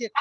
it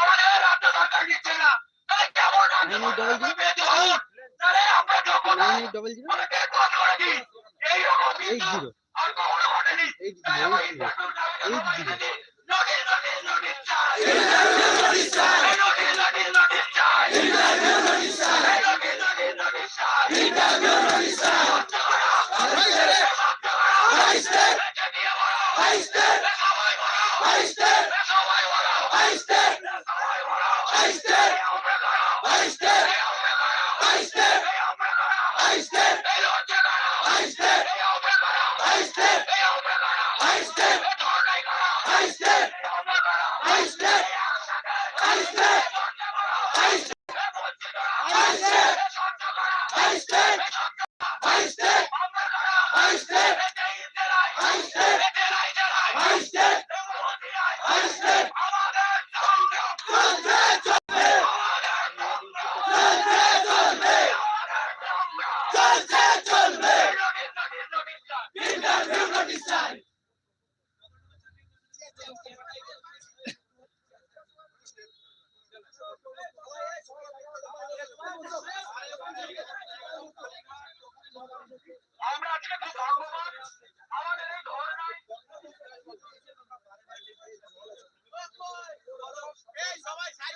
আমরা আজকে খুব ভাগ্যবান আমাদের এই ধরনের সবাই সাইড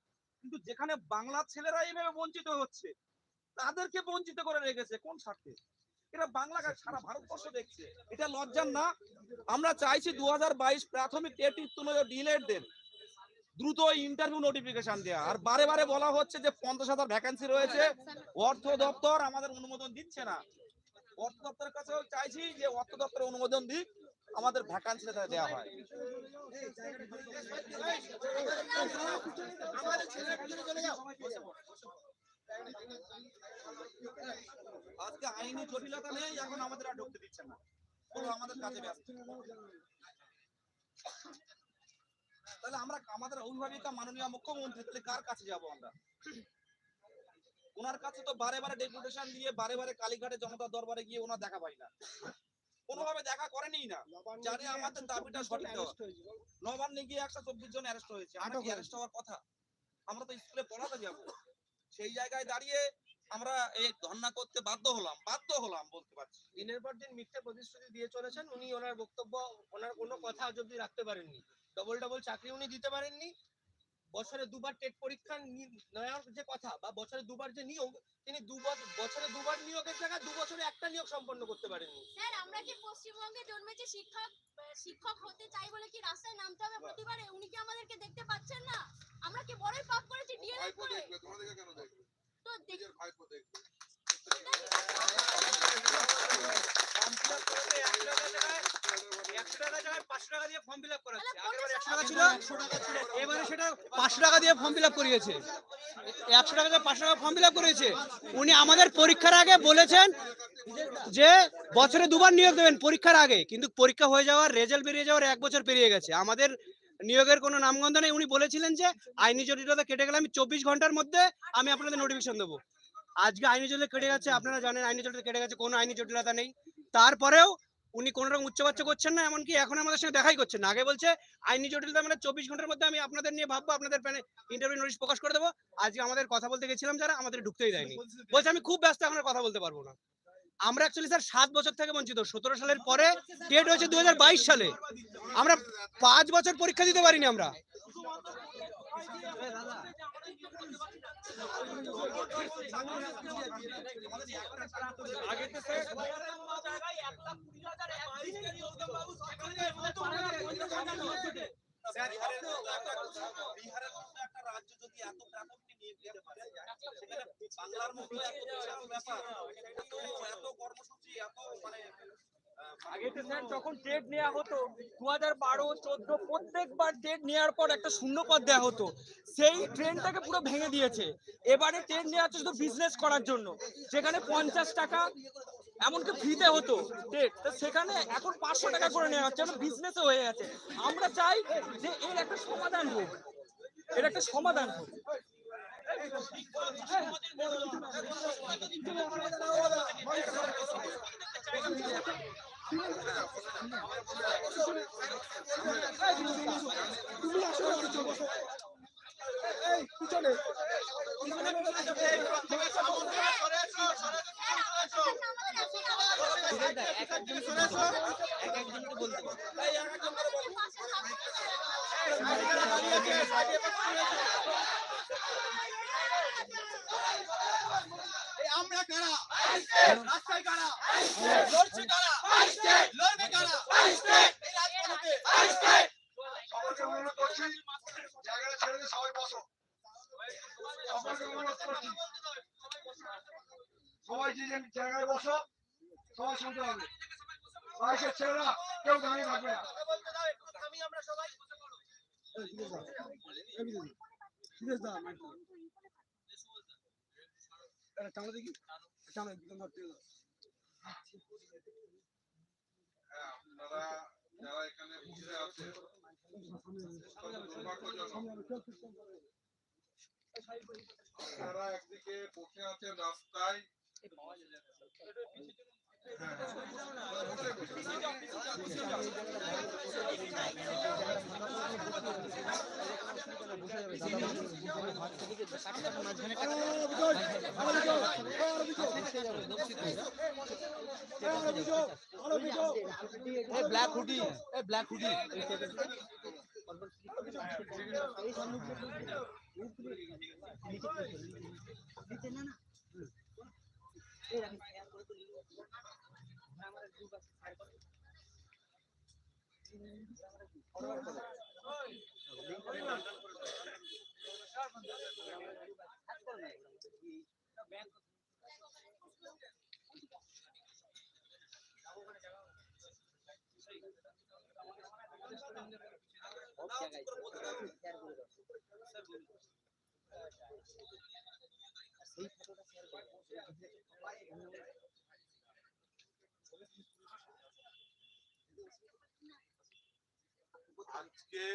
কিন্তু যেখানে বাংলার ছেলেরা এইভাবে বঞ্চিত হচ্ছে, তাদেরকে বঞ্চিত করে রেখেছে, কোন স্বার্থে? এটা বাংলা সারা ভারতবর্ষ দেখছে। এটা লজ্জার না, আমরা চাইছি দু প্রাথমিক টেট ডিলেট দেন। দ্রুত ইন্টারভিউ নোটিফিকেশন দেওয়া আর বারে বারে বলা হচ্ছে যে পঞ্চাশ হাজার ভ্যাকান্সি রয়েছে। অর্থ দপ্তর আমাদের অনুমোদন দিচ্ছে না। অর্থ দপ্তরের কাছেও চাইছি যে অর্থ দপ্তর অনুমোদন দিক। আমাদের ভ্যাকান্সিটা দেওয়া হয়। আজকে আইনি জটিলতা নেই, এখন আমাদের আর ঢুকতে দিচ্ছে না। পুরো আমাদের কাছে ব্যস্ত। তাহলে আমরা, আমাদের অভিভাবিকা মাননীয় মুখ্যমন্ত্রী, তাহলে কার কাছে যাব আমরা? ওনার কাছে তো বারে বারে ডেপুটেশন দিয়ে বারে বারে কালীঘাটে জনতার দরবারে গিয়ে ওনার দেখা পাই না। কোনোভাবে দেখা করেনি না। জানে আমাদের দাবিটা সঠিক দেওয়া। নবান্নে গিয়ে একশো চব্বিশ জন অ্যারেস্ট হয়েছে। আমরা অ্যারেস্ট হওয়ার কথা? আমরা তো স্কুলে পড়াতে যাব। সেই জায়গায় দাঁড়িয়ে আমরা এই ধর্ণা করতে বাধ্য হলাম বাধ্য হলাম বলতে পারছি। দিনের পর দিন মিথ্যে প্রতিশ্রুতি দিয়ে চলেছেন। উনি ওনার বক্তব্য ওনার কোনো কথা অব্দি রাখতে পারেননি। ডবল ডবল চাকরি উনি দিতে পারেননি। বছরে দুবার টেট পরীক্ষা নেওয়ার যে কথা বা বছরে দুবার যে নিয়োগ তিনি দু বছর- বছরে দুবার নিয়োগের জায়গায় দু বছরে একটা নিয়োগ সম্পন্ন করতে পারেননি। স্যার আমরা কি পশ্চিমবঙ্গে জন্মেছে শিক্ষক শিক্ষক হতে চাই বলে কি রাস্তায় নামতে হবে প্রতিবারে? উনি কি আমাদেরকে দেখতে পাচ্ছেন না? আমরা কি বড়ই পাপ করেছি ডিএলএড করে? তো দেখ- ফর্ম ফিল আপ যে বছরে দুবার নিয়োগ দেবেন পরীক্ষার আগে কিন্তু পরীক্ষা হয়ে যাওয়ার রেজাল্ট বেরিয়ে যাওয়ার এক বছর পেরিয়ে গেছে আমাদের নিয়োগের কোনো নামগন্ধ নেই উনি বলেছিলেন যে আইনি জটিলতা কেটে গেলে আমি চব্বিশ ঘণ্টার মধ্যে আমি আপনাদের নোটিফিকেশন দেবো আজকে আইনি জটিলতা কেটে গেছে, আপনারা জানেন আইনি জটিলতা কেটে গেছে, কোনো আইনি জটিলতা নেই। তারপরেও উনি কোন রকম উচ্চবাচ্য করছেন না এমনকি এখন আমাদের সঙ্গে দেখাই করছেন না। আগে বলছে আইনি জটিলতা মানে চব্বিশ ঘণ্টার মধ্যে আমি আপনাদের নিয়ে ভাববো আপনাদের প্যানে ইন্টারভিউ নোটিশ প্রকাশ করে দেবো। আজকে আমাদের কথা বলতে গেছিলাম যারা আমাদের ঢুকতেই দেয়নি। বলছে আমি খুব ব্যস্ত এখন কথা বলতে পারব না। আমরা অ্যাকচুয়ালি স্যার সাত বছর থেকে বঞ্চিত। সতেরো সালের পরে ডেট হয়েছে দু হাজার বাইশ সালে। আমরা পাঁচ বছর পরীক্ষা দিতে পারিনি আমরা। আগে সেখানে বাংলার মতো এত ব্যাপার এত কর্মসূচি এত মানে স্যার যখন নেওয়া হতো দু হাজার বারো চোদ্দ প্রত্যেকবার টেট নেওয়ার পর একটা শূন্য পদ দেওয়া হতো। সেই ট্রেনটাকে পুরো ভেঙে দিয়েছে। এবারে টেট নেওয়া হচ্ছে শুধু বিজনেস করার জন্য। যেখানে পঞ্চাশ টাকা এমনকি ফ্রিতে হতো। টেট তো সেখানে এখন পাঁচশো টাকা করে নেওয়া হচ্ছে বিজনেসও হয়ে গেছে। আমরা চাই যে এর একটা সমাধান হোক। এর একটা সমাধান হোক। আমরা কারা? রাস্তায় কারা? লড়ছে কারা? লড়বে কারা এই রাজপথে সবাইকে অনুরোধ করছি জায়গাটা ছেড়ে দিয়ে সবাই বসো সবাইকে অনুরোধ করছি সবাই যে যে জায়গায় বসো সবাই শুনতে হবে বাইকের ছেলেরা কেউ দাঁড়িয়ে থাকবে না। হ্যাঁ, আপনারা যারা এখানে বসে আছেন আপনারা একদিকে বসে আছেন রাস্তায়। হ্যাঁ, ব্ল্যাক হুডি ব্ল্যাক হুডি সেই ফটোটা শেয়ার করে। আজকে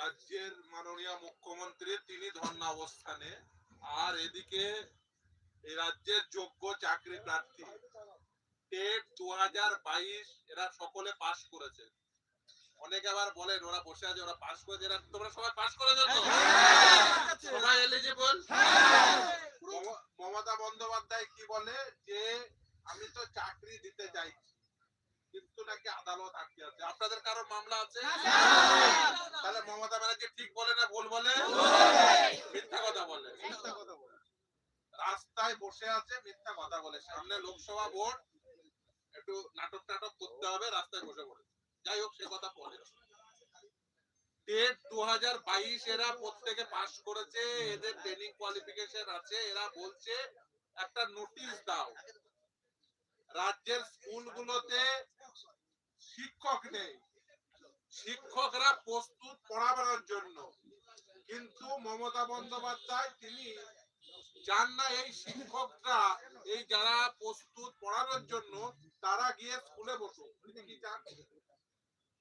রাজ্যের মাননীয় মুখ্যমন্ত্রী তিনি ধর্ণা অবস্থানে। আর এদিকে রাজ্যের যোগ্য চাকরি প্রার্থী। টেট দু হাজার বাইশ এরা সকলে পাশ করেছে। অনেকে আবার বলেন ওরা বসে আছে ওরা পাশ করেছে। এরা তোমরা সবাই পাশ করেছ তো? সবাই এলিজিবল? মমতা বন্দ্যোপাধ্যায় কি বলে যে আমি তো চাকরি দিতে চাইছি কিন্তু নাকি আদালত আটকে আছে। আপনাদের কারও মামলা আছে? তাহলে মমতা ব্যানার্জি ঠিক বলে না ভুল বলে? মিথ্যা কথা বলে। রাস্তায় বসে আছে মিথ্যা কথা বলে। সামনে লোকসভা ভোট। একটু নাটক টাটক করতে হবে রাস্তায় বসে পড়ে। যাই হোক সে কথা বলে। টেট দু হাজার বাইশ এরা প্রত্যেকে পাস করেছে। এদের ট্রেনিং কোয়ালিফিকেশন আছে। এরা বলছে একটা নোটিশ দাও। রাজ্যের স্কুলগুলোতে শিক্ষক নেই। শিক্ষকরা প্রস্তুত পড়াবার জন্য। কিন্তু মমতা বন্দ্যোপাধ্যায়, তিনি চান না এই শিক্ষকরা, এই যারা প্রস্তুত পড়ানোর জন্য, তারা গিয়ে স্কুলে বসুক। কি চান?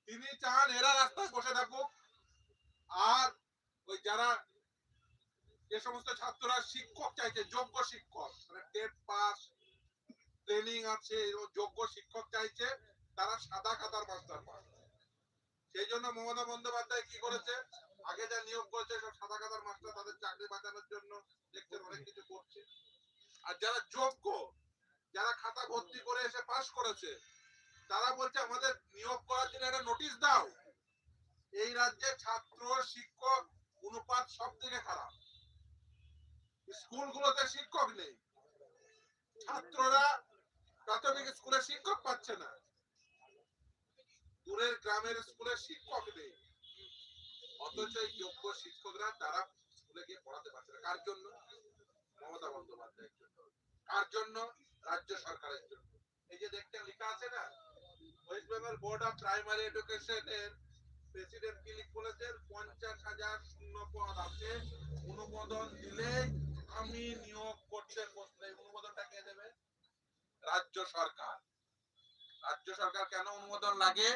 তিনি চান এরা রাস্তায় বসে থাকুক। আর ওই যারা যে সমস্ত ছাত্ররা শিক্ষক চাইছে, যোগ্য শিক্ষক মানে টেট পাস ট্রেনিং আছে যোগ্য শিক্ষক চাইছে, তারা সাদা খাতার মাস্টার পায় সেই জন্য মমতা বন্দ্যোপাধ্যায় কি করেছে? আগে যা নিয়োগ করেছে, সব সাদা খাতার মাস্টার তাদের চাকরি বাঁচানোর জন্য দেখছেন অনেক কিছু করছে। আর যারা যোগ্য, যারা খাতা ভর্তি করে এসে পাশ করেছে, তারা বলছে, আমাদের নিয়োগ করার জন্য একটা নোটিশ দাও। এই রাজ্যে ছাত্র, শিক্ষক, অনুপাত সব থেকে খারাপ। স্কুলগুলোতে শিক্ষক নেই। ছাত্ররা পাচ্ছে না। দূরের গ্রামের স্কুলে শিক্ষক নেই। অথচ এই যোগ্য শিক্ষকরা তারা স্কুলে গিয়ে পড়াতে পারছে না। কার জন্য? মমতা বন্দ্যোপাধ্যায়ের জন্য। কার জন্য? রাজ্য সরকারের জন্য। এই যে দেখতে লেখা আছে না West Bengal board of primary এডুকেশনের প্রেসিডেন্ট কি লিখ বলেছেন? পঞ্চাশ হাজার শূন্য পদ আছে। অনুমোদন দিলে আমি নিয়োগ করতে এই অনুমোদনটা রাজ্য সরকার। রাজ্য সরকার কেন অনুমোদন লাগে?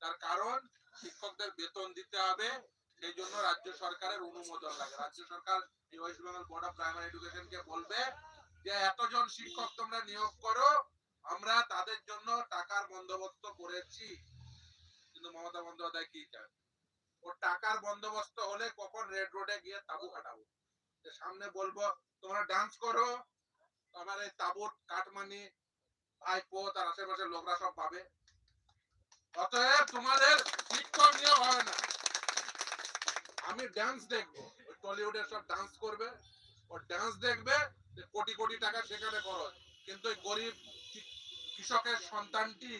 তার কারণ শিক্ষকদের বেতন দিতে হবে, সেই জন্য রাজ্য সরকারের অনুমোদন লাগে। রাজ্য সরকার West Bengal board of primary বলবে যে, এতজন শিক্ষক তোমরা নিয়োগ করো, আমরা তাদের জন্য টাকার বন্দোবস্ত করেছি। কিন্তু মমতা বন্দ্যোপাধ্যায় কি চায়? ও টাকার বন্দোবস্ত হলে কখন রেড রোডে গিয়ে তাবু কাটাবো? সামনে বলব, তোমরা ডান্স করো আমার এই তাবুর কাটমানি ভাইপো তার আশেপাশের লোকরা সব পাবে। অতএব তোমাদের শিক্ষক নিয়োগ হবে না। আমি ডান্স দেখব। ওই টলিউডের সব ডান্স করবে। ও ডান্স দেখবে কোটি কোটি টাকা সেখানে খরচ। কিন্তু ওই গরিব কৃষকের সন্তানটি,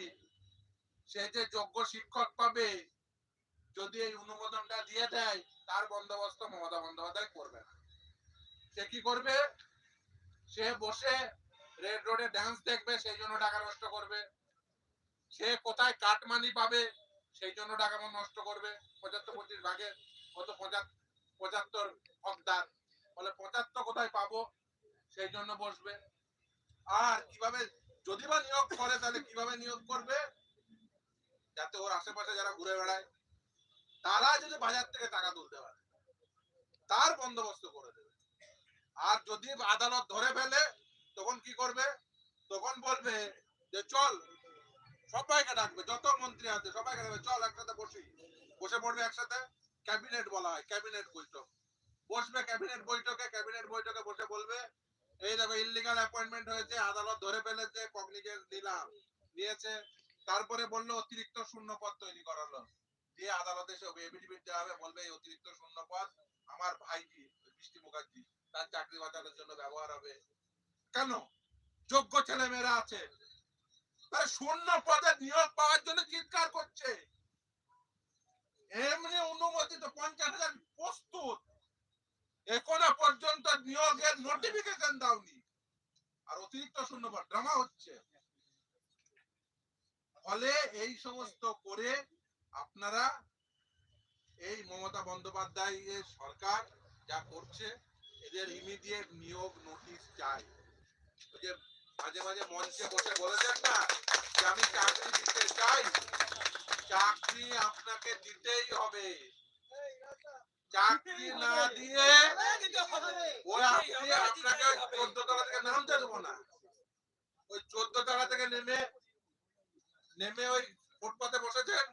সে যে যোগ্য শিক্ষক পাবে, যদি এই অনুমোদনটা দিয়ে দেয়, তার বন্দোবস্ত মমতা বন্দ্যোপাধ্যায় করবে না। সে কি করবে? সে বসে রেড রোডে ডান্স দেখবে, সেই জন্য টাকা নষ্ট করবে। সে কোথায় কাটমানি পাবে, সেই জন্য টাকা নষ্ট করবে। পঁচাত্তর পঁচিশ ভাগে কত? পঁচাত্তর হকদার। বলে, পঁচাত্তর কোথায় পাবো? সেই জন্য বসবে। আর কীভাবে, যদি বা নিয়োগ করে, তাহলে কীভাবে নিয়োগ করবে? যাতে ওর আশেপাশে যারা ঘুরে বেড়ায়, তারা যদি বাজার থেকে টাকা তুলতে পারে, তার বন্দোবস্ত করে দেবে। আর যদি আদালত ধরে ফেলে তখন কি করবে? তখন বলবে যে, চল। সবাইকে ডাকবে, যত মন্ত্রী আছে, সবাইকে ডাকবে, চল একসাথে বসি। বসে পড়বে একসাথে। ক্যাবিনেট বলা হয়, ক্যাবিনেট বৈঠক। বসবে ক্যাবিনেট বৈঠকে ক্যাবিনেট বৈঠকে বসে বলবে, এই দেখো ইলিগাল অ্যাপয়েন্টমেন্ট হয়েছে, আদালত ধরে ফেলেছে কগনিজেন্স নিলাম। নিয়েছে। তারপরে বলল, অতিরিক্ত শূন্য পদ তৈরি করালো দিয়ে আদালতে সব এফিডেভিট দেওয়া হবে, বলবে, এই অতিরিক্ত শূন্য পদ আমার ভাইজি, বৃষ্টি মুখার্জি, তার চাকরি বাঁচানোর জন্য ব্যবহার হবে। কেন? যোগ্য ছেলে মেয়েরা আছে। তারা শূন্য পদে নিয়োগ পাওয়ার জন্য চিৎকার করছে। এমনি অনুমোদিত পঞ্চাশ হাজার প্রস্তুত। এখনও পর্যন্ত নিয়োগের নোটিফিকেশন দাওনি। আর অতিরিক্ত শূন্য পদ, ড্রামা হচ্ছে। ফলে এই সমস্ত করে আপনারা এই মমতা বন্দ্যোপাধ্যায় সরকার যা করছে, এদের ইমিডিয়েট নিয়োগ নোটিশ ওই যে মাঝে মাঝে মঞ্চে বসে বলেছেন না যে আমি চাকরি দিতে চাই। চাকরি আপনাকে দিতেই হবে। চাকরি না দিয়ে আপনাকে চোদ্দ তলা থেকে নামতে দেবো না। ওই চোদ্দ তলা থেকে নেমে নেমে ওই ফুটপাতে বসেছেন,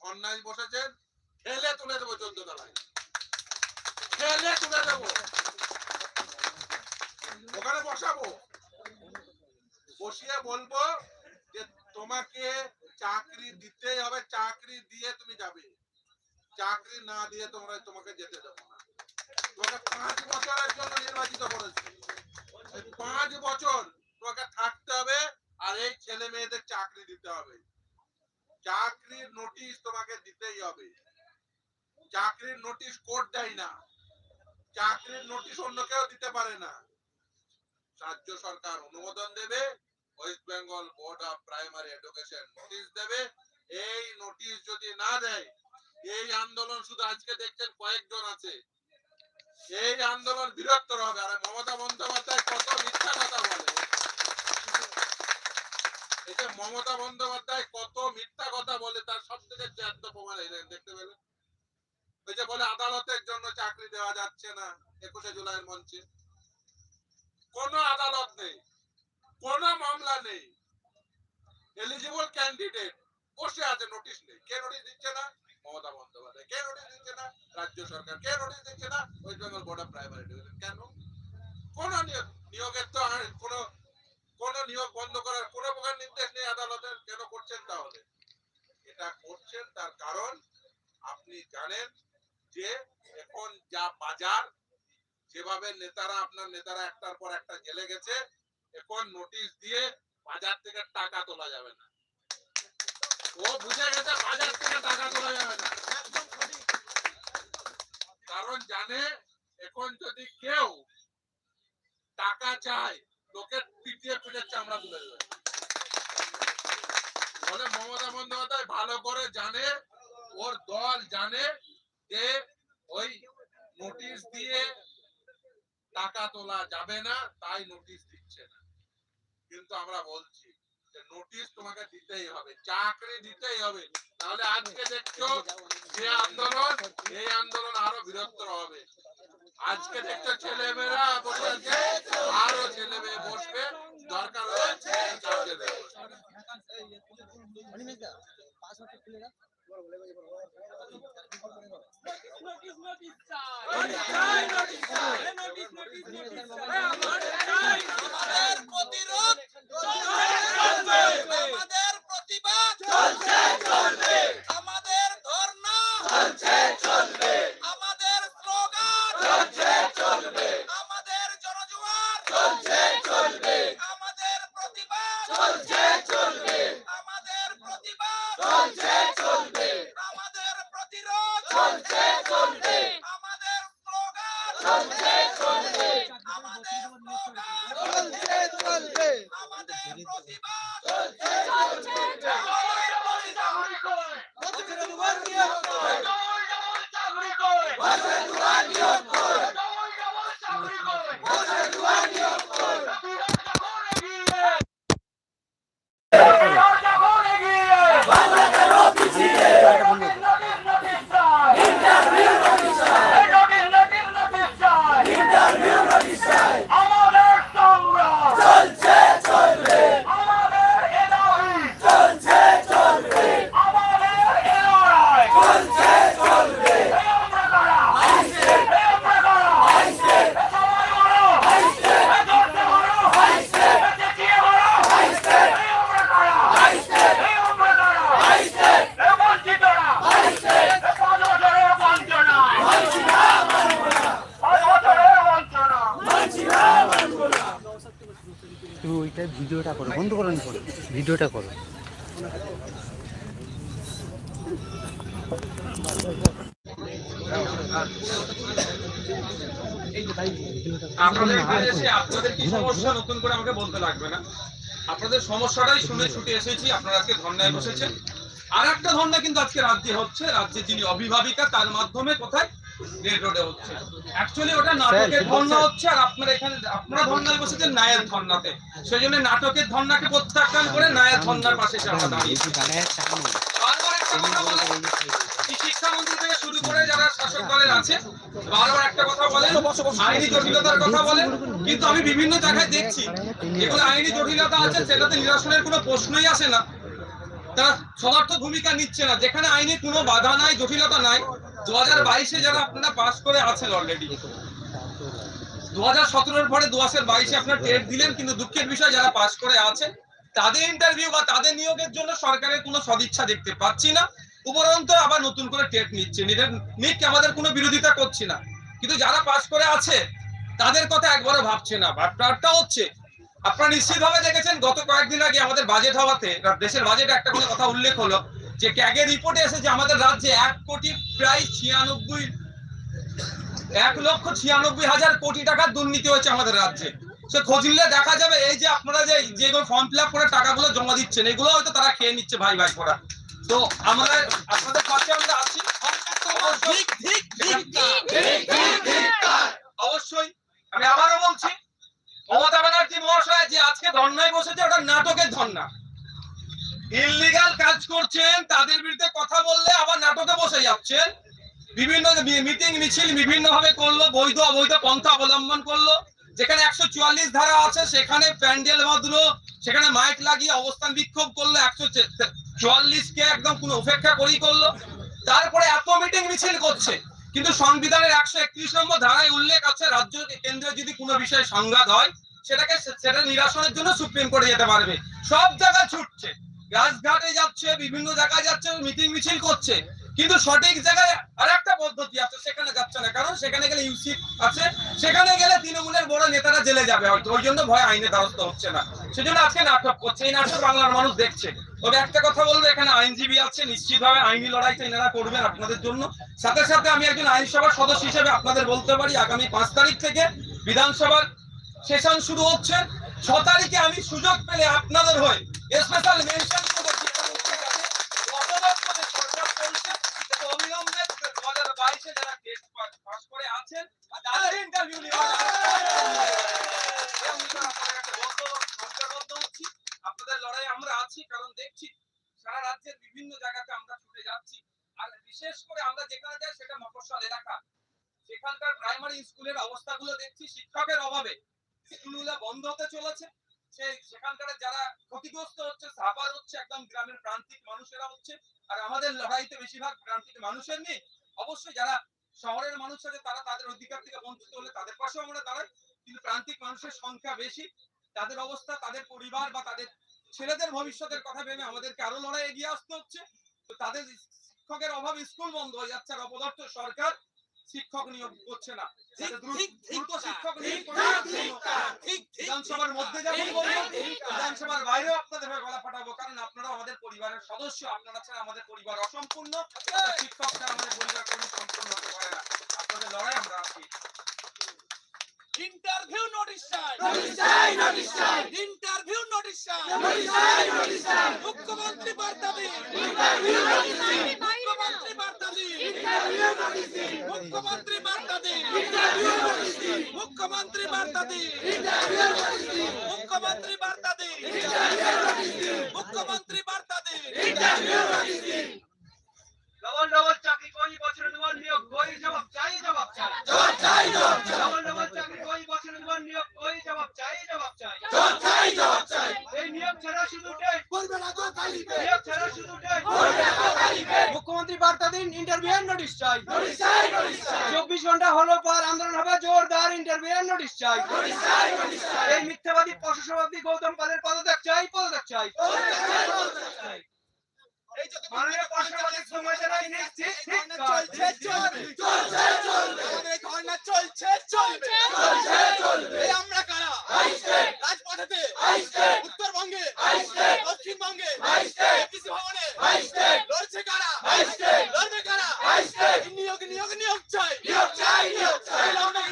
ধর্নায় বসেছেন, ঠেলে তুলে দেবো চোদ্দ তলায়। ঠেলে তুলে দেবো। ওখানে বসাবো। বসিয়ে বলব যে তোমাকে চাকরি দিতেই হবে, চাকরি দিয়ে তুমি যাবে। চাকরি না দিয়ে তোমরা তোমাকে যেতে দেবো তোমাকে পাঁচ বছরের জন্য নির্বাচিত করেছি। পাঁচ বছর তোমাকে থাকতে হবে আর এই ছেলে মেয়েদের চাকরি দিতে হবে। চাকরির নোটিশ তোমাকে দিতেই হবে। চাকরির নোটিশ কোর্ট দেয় না। চাকরির নোটিশ অন্য কেউ দিতে পারে না। রাজ্য সরকার অনুমোদন দেবে। West Bengal board of primary education notice দেবে। এই নোটিশ যদি না দেয়, এই আন্দোলন শুধু আজকে দেখছেন কয়েকজন আছে। এই আন্দোলন বৃহত্তর হবে। আর মমতা বন্দ্যোপাধ্যায় কত মিথ্যা কথা বলে। যে মমতা বন্দ্যোপাধ্যায় কত মিথ্যা কথা বলে, তার সব থেকে জ্যান্ত প্রমাণ এই দেখতে পেলেন? ওই যে বলে আদালতের জন্য চাকরি দেওয়া যাচ্ছে না, একুশে জুলাইয়ের মঞ্চে। কোন আদালত নেই। কোন মামলা নেই। এলিজিবল ক্যান্ডিডেট বসে আছে নোটিশ নেই। কে নোটিশ দিচ্ছে না? মমতা বন্দ্যোপাধ্যায়। কে নোটিশ দিচ্ছে না? রাজ্য সরকার। কে নোটিশ দিচ্ছে না? West Bengal board of primary education কেন? কোন নিয়োগ নিয়োগের তো কোন কোন নিয়োগ বন্ধ করার কোন প্রকার নির্দেশ নেই আদালতের। কেন করছেন তাহলে? এটা করছেন তার কারণ আপনি জানেন যে এখন যা বাজার, যেভাবে নেতারা, আপনার নেতারা একটার পর একটা জেলে গেছে এখন নোটিশ দিয়ে বাজার থেকে টাকা তোলা যাবে না। ও বুঝে গেছে বাজার থেকে টাকা তোলা যাবে না। কারণ জানে, এখন যদি কেউ টাকা চায়, লোকের পিটিয়ে পিঠে চামড়া তুলে দেবে ফলে মমতা বন্দ্যোপাধ্যায়, ভালো করে জানে, ওর দল জানে যে ওই নোটিশ দিয়ে টাকা তোলা যাবে না, তাই নোটিশ দিচ্ছে না। কিন্তু আমরা বলছি যে নোটিশ তোমাকে দিতেই হবে, চাকরি দিতেই হবে। তাহলে আজকে দেখছ যে আন্দোলন, এই আন্দোলন আরও বৃহত্তর হবে। আজকে দেখছ ছেলে মেয়েরা বসে আছে, আরও ছেলে মেয়ে বসবে, দরকার হচ্ছে প্রতিবাদ আমাকে বলতে লাগবে না। আপনাদের সমস্যাটাই শুনে ছুটে এসেছি, আপনারা আজকে ধর্নায় বসেছেন। আর একটা ধর্না কিন্তু আজকে রাজ্যে হচ্ছে, রাজ্যে যিনি অভিভাবিকা, তার মাধ্যমে কোথায় রেড রোডে হচ্ছে। অ্যাকচুয়ালি ওটা নাটকের ধর্না হচ্ছে আর আপনারা এখানে আপনারা বসেছেন নায়ের ধর্নাতে সেই জন্য নাটকের ধর্নাকে প্রত্যাখ্যান করে নায়ের ধর্নার পাশে আমরা দাঁড়িয়েছি শিক্ষামন্ত্রী থেকে শুরু করে যারা শাসক দলের আছে বারবার একটা কথা বলেন আইনি জটিলতার কথা বলেন কিন্তু আমি বিভিন্ন জায়গায় দেখছি যেগুলো আইনি জটিলতা আছে সেটাতে নিরসনের কোনো প্রশ্নই আসে না। তারা সদার্থ ভূমিকা নিচ্ছে না। যেখানে আইনি কোনো বাধা নাই জটিলতা নাই দু বাইশে যারা আপনারা পাস করে আছেন অলরেডি দু সতেরোর পরে দু হাজার বাইশে দিলেন, কিন্তু দুঃখের যারা করে তাদের ইন্টারভিউ বা তাদের নিয়োগের জন্য সরকারের কোনো সদিচ্ছা দেখতে পাচ্ছি না। আবার নতুন করে নিচ্ছে। আমাদের কোনো বিরোধিতা করছি না। কিন্তু যারা পাস করে আছে, তাদের কথা একবারও ভাবছে না। বাট্টারটা হচ্ছে, আপনারা নিশ্চিতভাবে দেখেছেন, গত কয়েকদিন আগে আমাদের বাজেট হওয়াতে, দেশের বাজেটে একটা কথা উল্লেখ হলো যে ক্যাগের রিপোর্টে এসেছে আমাদের রাজ্যে এক কোটি প্রায় ছিয়ানব্বই এক লক্ষ ছিয়ানব্বই হাজার কোটি টাকার দুর্নীতি হয়েছে আমাদের রাজ্যে। সে খোঁজ নিলে দেখা যাবে এই যে আপনারা যে যেগুলো ফর্ম ফিল আপ করে টাকাগুলো জমা দিচ্ছেন এগুলো হয়তো তারা খেয়ে নিচ্ছে ভাই ভাই করা। তো আমরা আপনাদের পাশে আমরা আছি অবশ্যই আমি আবারও বলছি মমতা ব্যানার্জি মহাশয় যে আজকে ধর্নায় বসেছে ওটা নাটকের ধর্না। ইললিগাল কাজ করছেন, তাদের বিরুদ্ধে কথা বললে আবার নাটকে বসে যাচ্ছেন। বিভিন্ন মিটিং, মিছিল বিভিন্ন ভাবে করল, বৈধ, অবৈধ পন্থা অবলম্বন করল। যেখানে একশো চুয়াল্লিশ ধারা আছে, সেখানে প্যান্ডেল বাঁধলো সেখানে মাইক লাগিয়ে অবস্থান বিক্ষোভ করল একশো চুয়াল্লিশ কে একদম কোনো উপেক্ষা করেই করল। তারপরে এত মিটিং, মিছিল করছে, কিন্তু সংবিধানের একশো একত্রিশ নম্বর ধারায় উল্লেখ আছে, রাজ্য কেন্দ্রে যদি কোনো বিষয়ে সংঘাত হয়, সেটাকে সেটা নিরাসনের জন্য সুপ্রিম কোর্টে যেতে পারবে। সব জায়গায় ছুটছে। রাজঘাটে যাচ্ছে, বিভিন্ন জায়গায় যাচ্ছে, মিটিং মিছিল করছে। কিন্তু সঠিক জায়গায় আরেকটা পদ্ধতি আছে, সেখানে যাচ্ছে না। কারণ সেখানে গেলে ইউসি আছে, সেখানে গেলে তৃণমূলের বড় নেতারা জেলে যাবে হয়তো। ওই জন্য ভয় আইনে দ্বারস্থ হচ্ছে না। সেজন্য আজকে নাটক করছে। এই নাটক বাংলার মানুষ দেখছে। তবে একটা কথা বলব, এখানে আইনজীবী আছে, নিশ্চিতভাবে আইনি লড়াইটা এনারা করবেন আপনাদের জন্য। সাথে সাথে আমি একজন আইনসভার সদস্য হিসেবে আপনাদের বলতে পারি, আগামী পাঁচ তারিখ থেকে বিধানসভার সেশন শুরু হচ্ছে। ছ তারিখে আমি সুযোগ পেলে আপনাদের হয়ে। স্পেশাল মেনশন আপনাদের আমরা আছি, কারণ দেখছি সারা বিভিন্ন জায়গাতে আমরা যাচ্ছি। আর বিশেষ করে আমরা যাই, সেটা এলাকা। সেখানকার প্রাইমারি স্কুলের অবস্থাগুলো দেখছি, শিক্ষকের অভাবে স্কুলগুলো বন্ধ হতে চলেছে সেই সেখানকার যারা ক্ষতিগ্রস্ত হচ্ছে সাফার হচ্ছে একদম গ্রামের প্রান্তিক মানুষেরা হচ্ছে আর আমাদের লড়াইতে বেশিরভাগ প্রান্তিক মানুষের নেই। অবশ্যই যারা শহরের মানুষ আছে তারা তাদের অধিকার থেকে বঞ্চিত হলে তাদের পাশেও আমরা দাঁড়াই। কিন্তু প্রান্তিক মানুষের সংখ্যা বেশি। তাদের অবস্থা তাদের পরিবার বা তাদের ছেলেদের ভবিষ্যতের কথা ভেবে আমাদেরকে আরও লড়াই এগিয়ে আসতে হচ্ছে। তো তাদের শিক্ষকের অভাবে স্কুল বন্ধ হয়ে যাচ্ছে আর অপদার্থ সরকার শিক্ষক নিয়োগ করছে না। দ্রুত শিক্ষক নিয়োগ বিধানসভার মধ্যে যেমন বিধানসভার বাইরেও হয়ে গলা ফাটাবো কারণ আপনারা আমাদের পরিবারের সদস্য আপনারা ছাড়া আমাদের পরিবার অসম্পূর্ণ। শিক্ষক ছাড়া আমাদের পরিবার কোনো সম্পূর্ণ হতে পারে না। আপনাদের লড়াই আমরা আছি। ইন্টারভিউ নোটিশ চাই নোটিশ চাই নোটিশ চাই ইন্টারভিউ নোটিশ চাই নোটিশ চাই নোটিশ চাই মুখ্যমন্ত্রী বার্তা দিন ইন্টারভিউ নোটিশ দিন মুখ্যমন্ত্রী বার্তা দিন ইন্টারভিউ নোটিশ দিন মুখ্যমন্ত্রী বার্তা দিন ইন্টারভিউ নোটিশ দিন মুখ্যমন্ত্রী বার্তা দিন ইন্টারভিউ নোটিশ দিন মুখ্যমন্ত্রী বার্তা দিন ইন্টারভিউ নোটিশ দিন মুখ্যমন্ত্রী বার্তা দিন ইন্টারভিউ নোটিশ দিন ডবল ডবল চাকরি কই বছরে তোমার নিয়োগ কই জবাব চাই জবাব চাই। জবাব চাই জবাব চাই। ডবল ডবল চাকরি কই বছরে তোমার নিয়োগ কই জবাব চাই জবাব চাই। জবাব চাই জবাব চাই। এই নিয়োগ ছাড়া শুধু করবে না তো কালিপে মুখ্যমন্ত্রী বার্তা দিন ইন্টারভিউ নোটিশ চাই। চব্বিশ ঘণ্টা হলো পর আন্দোলন হবে, জোরদার ইন্টারভিউ নোটিশ চাই। এই মিথ্যাবাদী পশু সভাপতি গৌতম পালের পদত্যাগ চাই পদত্যাগ চাই। রাজপথেতে উত্তরবঙ্গে দক্ষিণবঙ্গে এপিসি ভবনে লড়ছে কারা লড়বে কারা নিয়োগ নিয়োগ নিয়োগ চাই চাই নিয়োগ চাই আমরা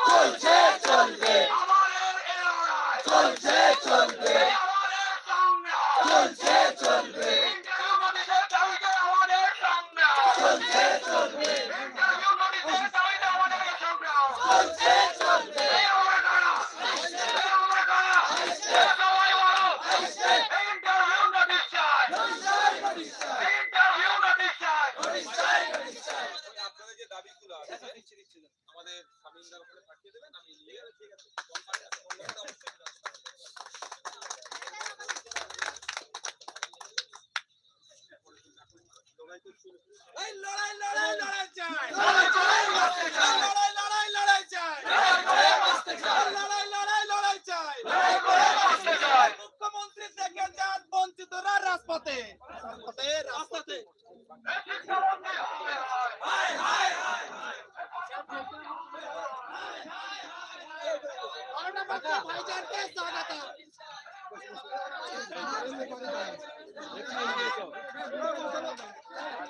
চলছে চলবে চলছে চলবে চলছে চলবে